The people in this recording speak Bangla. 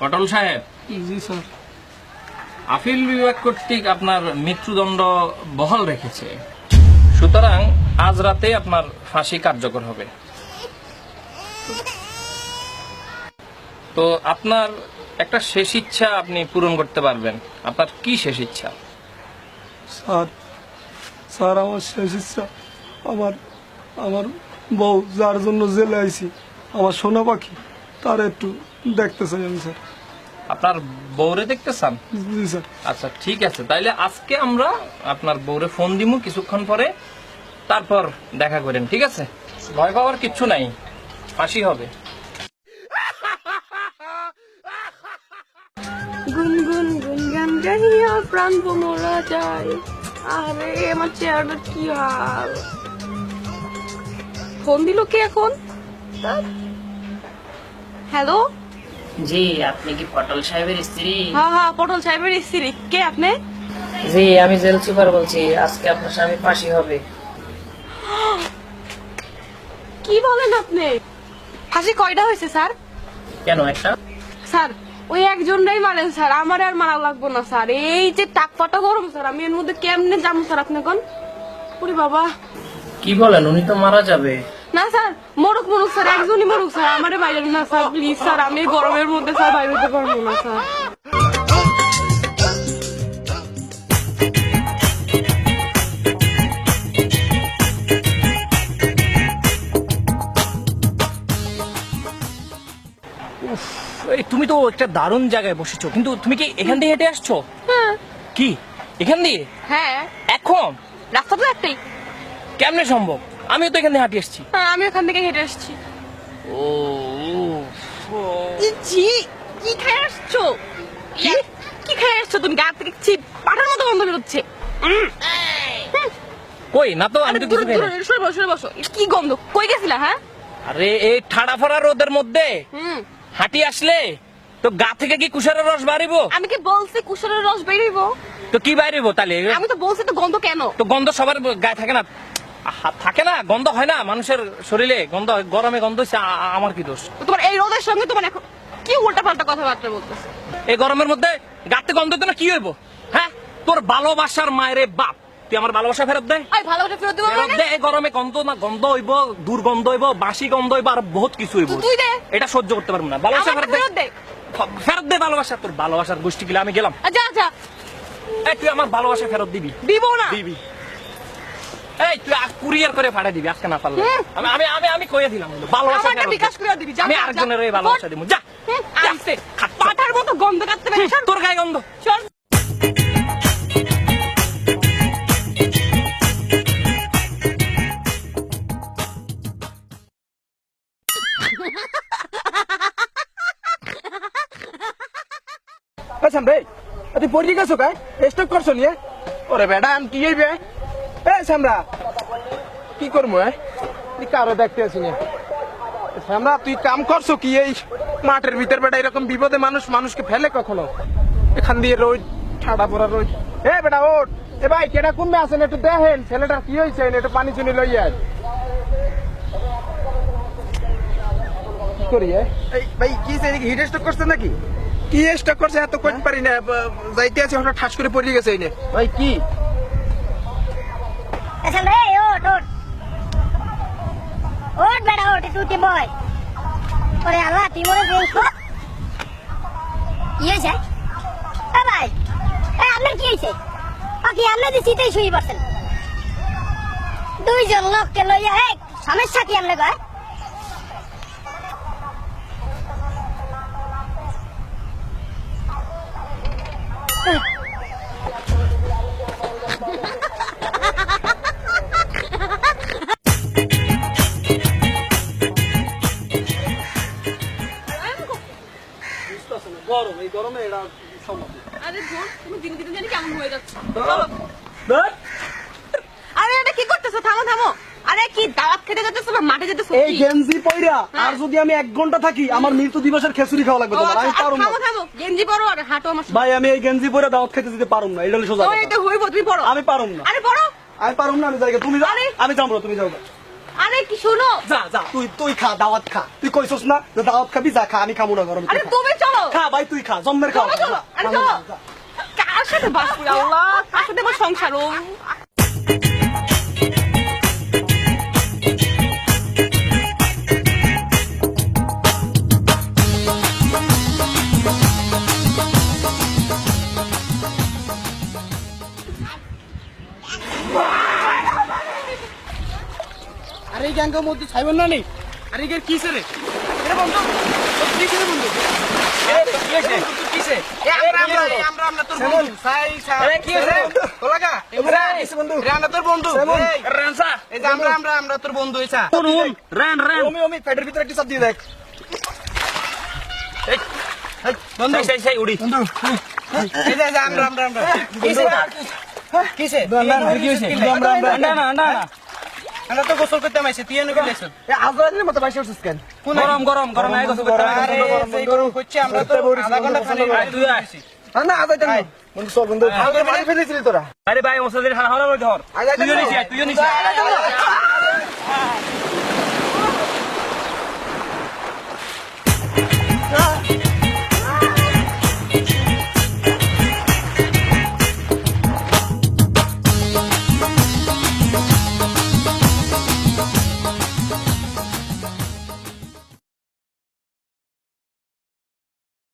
পটল সাহেব? জি স্যার। আপিল বিভাগ কর্তৃক আপনার মৃত্যুদণ্ড বহাল রেখেছে। সুতরাং আজ রাতে আপনার ফাঁসি কার্যকর হবে। তো আপনার একটা শেষ ইচ্ছা আপনি পূরণ করতে পারবেন। আপনার কি শেষ ইচ্ছা? স্যার স্যার আমার শেষ ইচ্ছা আমার আমার বউ যার জন্য জেলে আইছি আমার সোনা পাখি তার একটু দেখতে চাই আমি স্যার। আপনার বউরে দেখতে চান আচ্ছা ঠিক আছে। তাইলে আজকে আমরা আপনার বউরে ফোন দিমু কিছুক্ষণ পরে তারপর দেখা করেন ঠিক আছে? ভয় পাওয়ার কিচ্ছু নাই। ফাঁসি হবে। গুনগুন গুনগান গাইয়া প্রাণ মরা যায়। আরে আমার চেহারাটা কি হাল? ফোন দিল কে এখন? হ্যালো? জি আপনি কি পটল সাহেবের স্ত্রী? হ্যাঁ হ্যাঁ পটল সাহেবের স্ত্রী। কে আপনি? জি আমি জেল সুপার বলছি আজকে আপনার স্বামী ফাঁসি হবে। কি বলেন আপনি? ফাঁসি কয়টা হয়েছে স্যার? কেন একটা? স্যার ওই একজনটাই মারেন স্যার। আমার আর মারা লাগবো না স্যার। এই যে টাক পাটা গরম স্যার আমি এর মধ্যে কেমনে যাব স্যার আপনি কোন? ওরে বাবা। কি বলেন উনি তো মারা যাবে। না স্যার মরুক মরুক স্যার একজনই মরুক স্যার আমারে বাইরে না স্যার প্লিজ স্যার আমি গরমের মধ্যে স্যার বাইরে হতে পারব না স্যার। এই তুমি তো একটা দারুণ জায়গায় বসেছো কিন্তু তুমি কি এখান দিয়ে হেঁটে আসছো? হ্যাঁ। কি? এখান দিয়ে? হ্যাঁ। এখন? রাস্তা তো একটাই। কেমনে সম্ভব? আমিও তো এখান হাঁটি এসছি হ্যাঁ আমি ওখান থেকে হেঁটে আসছি। ও জি কি খাই আসছো? কি? খাই আসছো তুমি? গা থেকে ছি পাঠার মতো গন্ধ বেরোচ্ছে। কই? না তো আমি তো কিছু খাই। সরে বসো সরে বসো। কি গন্ধ? কই গেছিলা হ্যাঁ? আরে এই ঠাড়া ফড়া রোদের মধ্যে হুম। হাঁটি আসলে তো গা থেকে কি কুষারের রস বাড়িব? আমি কি বলছি কুশলের রস বেরিব? তো কি বাইরিব তাহলে? আমি তো বলছি তো গন্ধ কেন? তো গন্ধ সবার গায়ে থাকে না। থাকে না গন্ধ হয় না মানুষের শরীরে গন্ধ গরমে গন্ধ হচ্ছে আমার কি দোষ? তোমার এই রোদের সঙ্গে তোমার এখন কি উল্টা পাল্টা কথাবার্তা বলতেছে? এই গরমের মধ্যে গাতে গন্ধ তো না কি হইব? হ্যাঁ? তোর ভালোবাসার মায়েরে বাপ তুই আমার ভালোবাসা ফেরত দে। আই ভালোবাসা ফেরত দিব ফেরত মানে? দে এই গরমে গন্ধ না গন্ধ হইব দুর্গন্ধ হইব বাসি গন্ধ হইব আর বহুত কিছু হইব। তুই দে। এটা সহ্য করতে পারব না ভালোবাসা ফেরত দে। ফেরত দে। ভালোবাসা তোর ভালোবাসার গোষ্ঠী গিলা আমি গেলাম। যা যা। এই তুই আমার ভালোবাসা ফেরত দিবি। দিব না। দিবি। এই তুই কুরিয়ার করে দিবি আজকে না পারলে। আমি আমি আমি আমি কইয়া দিলাম ভালোবাসা। বিকাশ করে দিবি আমি। আরেকজনের এই ভালোবাসা যা। মতো গন্ধ কাটতে তোর গায়ে গন্ধ। চল। আচ্ছা রে তুই পড়ি গেছো কা? স্টক করছ নিয়ে? ওরে বেটা আমি কি এ সামরা কি করব তুই কারও দেখতে আসি না সামরা তুই কাম করছ কি এই মাঠের ভিতর বেটা? এরকম বিপদে মানুষ মানুষকে ফেলে কখনো? এখান দিয়ে রোজ ঠাডা পড়া রোজ। এ বেটা ওঠ। এ ভাই কেডা কমবে আসেন? একটু দেখেন ছেলেটার কি হয়েছে একটু পানি চুনি লই আয়। কি করি? এই ভাই কি সে হিট স্ট্রোক করছে নাকি? কি স্টক করছে এত কইতে পারি না। যাইতে আছে হঠাৎ ঠাস করে পড়ে গেছে এই ভাই কি? রে ওট ওট ওট বেড়া ওট একটু উঠে বয়। ওরে আল্লাহ, তুই করিস কি হয়েছে এ ভাই, এ আপনার কি হয়েছে? ও কি আপনার যে শীতেই শুয়ে পড়ছেন। দুইজন লোককে লইয়া এক সমস্যা কি আপনার কয় গরম এই গরমে সম্ভব। আরে ধর তুমি দিন দিন জানি কেমন হয়ে যাচ্ছে। আরে এটা কি করতেছো? থামো থামো। আরে কি দাওয়াত খেতে যেতেছো না মাঠে যেতেছো এই গেঞ্জি পইরা আর যদি আমি এক ঘণ্টা থাকি আমার মৃত্যু দিবসের খেচুরি খাওয়া লাগবে তোমার আমি আচ্ছা, পারুম না। থামো থামো। গেঞ্জি পরো আর হাঁটো আমার ভাই আমি এই গেঞ্জি পরে দাওয়াত খেতে দিতে পারুম না এটা সোজা কথা। এটা হইব তুমি আমি পারুম না। আরে পড়ো। আমি পারুম না আমি যাই তুমি যাও। আমি যাব তুমি যাও। গে। আরে কি শোনো। যা যা তুই তুই খা দাওয়াত খা। তুই কইছস না দাওয়াত খাবি যা খা আমি খামু না গরম আরে তুমি খা ভাই তুই খা জম্মের খাও। কার সাথে বাস করি আল্লাহ? কার সাথে আমার সংসার আরে এই গ্যাংকের মধ্যে ছাইবেন না নেই আরে এর কি রে? এরে বন্ধু? বন্ধু আমরা আমরা তোর বন্ধু। সাই সাই। কি হইছে তোলাগা বন্ধু আমরা তোর বন্ধু। রানসা এই যে আমরা আমরা আমরা তোর বন্ধু এসা রান রান। ওমি ওমি পেটের ভিতরে একটা চাপ দিয়ে দেখ। বন্ধু। সেই সেই উড়ি। এই এই যে আমরা আমরা আমরা। কিসে কিসে কি হইছে আমরা আমরা না না না। আমরা তো গোসল করতে আইছি তুই এনে গেছিস এ আজরাইলের মতো বাইসে উঠছিস কেন? গরম গরম গরম আই গোসল করতে আরে সেই গরম হচ্ছে আমরা তো আধা ঘণ্টা খালি তুই আইছি না না আজাইতে না। বন্ধু চল বন্ধু। আগে মারি ফেলেছিলি তোরা। আরে ভাই ওসাদের হারা হারা ধর। তুইও নিছি তুইও নিছি Ah!